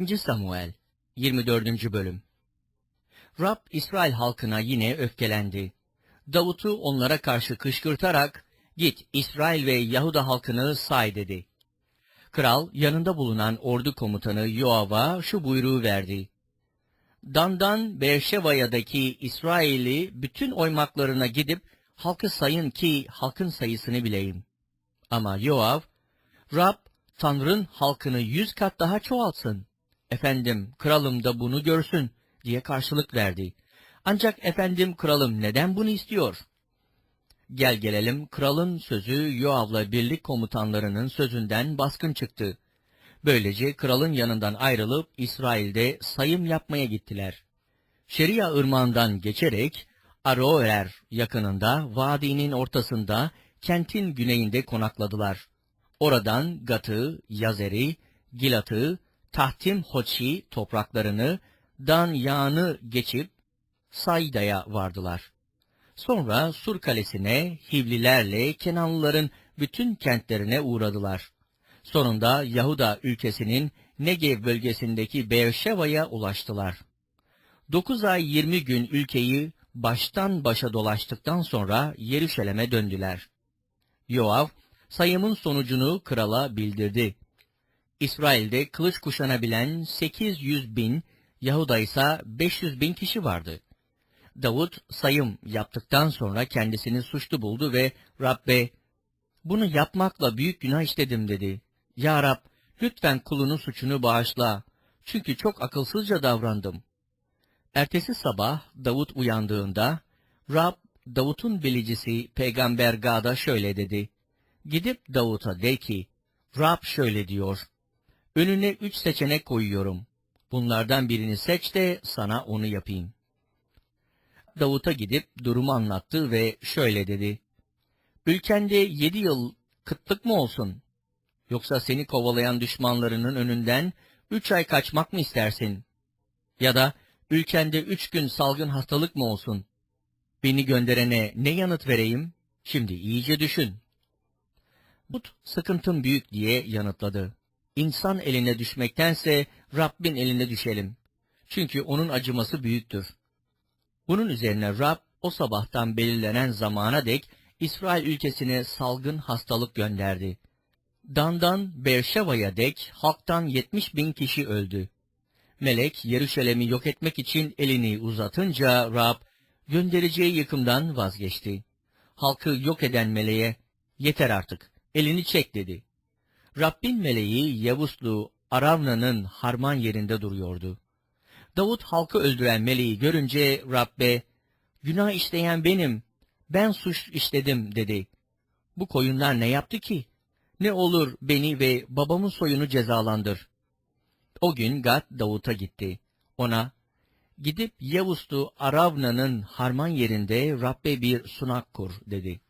2. Samuel 24. Bölüm Rab İsrail halkına yine öfkelendi. Davut'u onlara karşı kışkırtarak, git İsrail ve Yahuda halkını say dedi. Kral yanında bulunan ordu komutanı Yoav'a şu buyruğu verdi. Dandan Berşeva'daki İsrail'i bütün oymaklarına gidip halkı sayın ki halkın sayısını bileyim. Ama Yoav, Rab Tanrın halkını yüz kat daha çoğaltsın. Efendim kralım da bunu görsün diye karşılık verdi. Ancak efendim kralım neden bunu istiyor? Gel gelelim kralın sözü Yoav'la birlik komutanlarının sözünden baskın çıktı. Böylece kralın yanından ayrılıp İsrail'de sayım yapmaya gittiler. Şeria ırmağından geçerek Aroer yakınında vadinin ortasında kentin güneyinde konakladılar. Oradan Gat'ı, Yazer'i, Gilat'ı, Tahtim Hoçi topraklarını, Dan Yağını geçip Sayda'ya vardılar. Sonra Sur Kalesi'ne Hivlilerle Kenanlıların bütün kentlerine uğradılar. Sonunda Yahuda ülkesinin Negev bölgesindeki Beerşeva'ya ulaştılar. Dokuz ay yirmi gün ülkeyi baştan başa dolaştıktan sonra Yeruşalim'e döndüler. Yoav, sayımın sonucunu krala bildirdi. İsrail'de kılıç kuşanabilen 800 bin, Yahuda ise 500 bin kişi vardı. Davut sayım yaptıktan sonra kendisini suçlu buldu ve Rabbe, bunu yapmakla büyük günah işledim dedi. Ya Rab, lütfen kulunun suçunu bağışla. Çünkü çok akılsızca davrandım. Ertesi sabah Davut uyandığında, Rab, Davut'un bilicisi Peygamber Gad'a şöyle dedi. Gidip Davut'a de ki, Rab şöyle diyor, önüne üç seçenek koyuyorum. Bunlardan birini seç de sana onu yapayım. Davut'a gidip durumu anlattı ve şöyle dedi. Ülkende yedi yıl kıtlık mı olsun? Yoksa seni kovalayan düşmanlarının önünden üç ay kaçmak mı istersin? Ya da ülkende üç gün salgın hastalık mı olsun? Beni gönderene ne yanıt vereyim? Şimdi iyice düşün. But sıkıntım büyük diye yanıtladı. İnsan eline düşmektense Rabbin eline düşelim. Çünkü onun acıması büyüktür. Bunun üzerine Rab o sabahtan belirlenen zamana dek İsrail ülkesine salgın hastalık gönderdi. Dandan Berşeva'ya dek halktan yetmiş bin kişi öldü. Melek Yeruşalim'i yok etmek için elini uzatınca Rab göndereceği yıkımdan vazgeçti. Halkı yok eden meleğe yeter artık elini çek dedi. Rabbin meleği Yavuslu Aravna'nın harman yerinde duruyordu. Davut halkı öldüren meleği görünce Rabbe, günah işleyen benim, ben suç işledim dedi. Bu koyunlar ne yaptı ki? Ne olur beni ve babamın soyunu cezalandır. O gün Gad Davut'a gitti. Ona, gidip Yavuslu Aravna'nın harman yerinde Rabbe bir sunak kur dedi.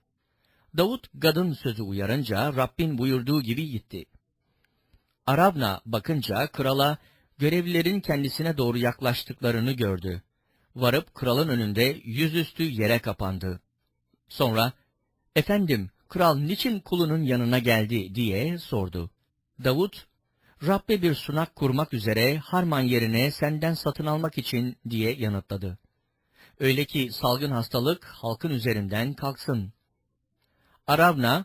Davut Gad'ın sözü uyarınca Rabbin buyurduğu gibi gitti. Aravna bakınca krala görevlilerin kendisine doğru yaklaştıklarını gördü. Varıp kralın önünde yüzüstü yere kapandı. Sonra, efendim kral niçin kulunun yanına geldi diye sordu. Davut, Rabbe bir sunak kurmak üzere Harman yerine senden satın almak için diye yanıtladı. Öyle ki salgın hastalık halkın üzerinden kalksın. Aravna,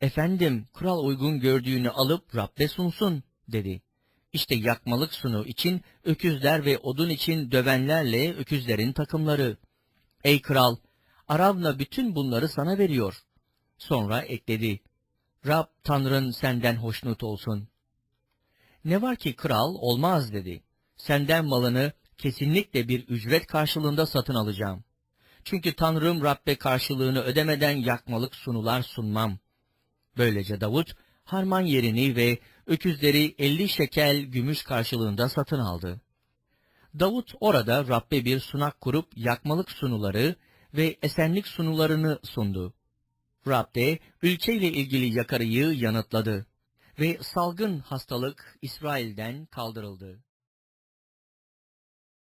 efendim kral uygun gördüğünü alıp Rabbe sunsun dedi. İşte yakmalık sunu için öküzler ve odun için dövenlerle öküzlerin takımları. Ey kral, Aravna bütün bunları sana veriyor. Sonra ekledi. Rab Tanrın senden hoşnut olsun. Ne var ki kral olmaz dedi. Senden malını kesinlikle bir ücret karşılığında satın alacağım. Çünkü Tanrım Rabbe karşılığını ödemeden yakmalık sunular sunmam. Böylece Davut, harman yerini ve öküzleri elli şekel gümüş karşılığında satın aldı. Davut orada Rabbe bir sunak kurup yakmalık sunuları ve esenlik sunularını sundu. Rab de ülkeyle ilgili yakarıyı yanıtladı ve salgın hastalık İsrail'den kaldırıldı.